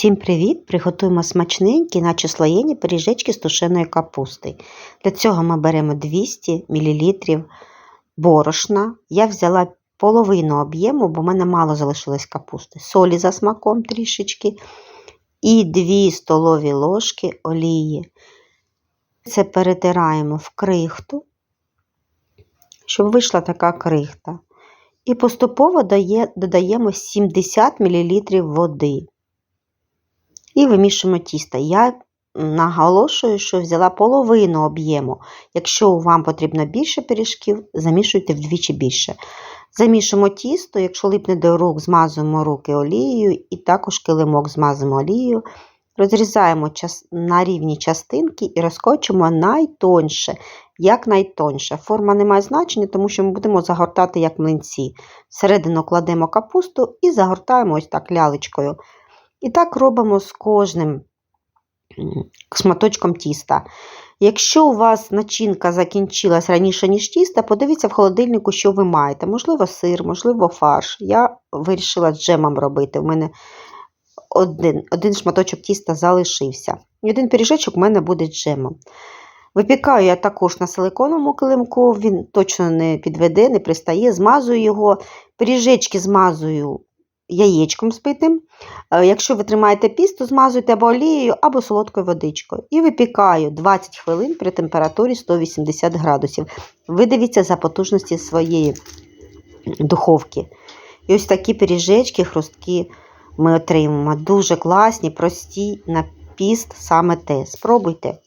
Всім привіт! Приготуємо смачненькі, наче слоєні пиріжечки з тушеної капусти. Для цього ми беремо 200 мл борошна. Я взяла половину об'єму, бо в мене мало залишилось капусти. Солі за смаком трішечки. І 2 столові ложки олії. Це перетираємо в крихту, щоб вийшла така крихта. І поступово додаємо 70 мл води. І вимішуємо тісто. Я наголошую, що взяла половину об'єму. Якщо вам потрібно більше пиріжків, замішуйте вдвічі більше. Замішуємо тісто, якщо липне до рук, змазуємо руки олією і також килимок змазуємо олією. Розрізаємо на рівні частинки і розкочуємо найтонше, як найтонше. Форма не має значення, тому що ми будемо загортати як млинці. Всередину кладемо капусту і загортаємо ось так лялечкою. І так робимо з кожним шматочком тіста. Якщо у вас начинка закінчилась раніше, ніж тісто, подивіться в холодильнику, що ви маєте. Можливо, сир, можливо, фарш. Я вирішила з джемом робити. У мене один один шматочок тіста залишився. І один пиріжечок у мене буде з джемом. Випікаю я також на силиконовому килимку, він точно не підведе, не пристає, змазую його, пиріжечки змазую яєчком збитим. Е, якщо ви тримаєте піст, то змазуйте або олією, або солодкою водичкою. І випікаю 20 хвилин при температурі 180 градусів. Ви дивіться за потужності своєї духовки. І ось такі пиріжечки, хрустки ми отримаємо. Дуже класні, прості на піст саме те. Спробуйте.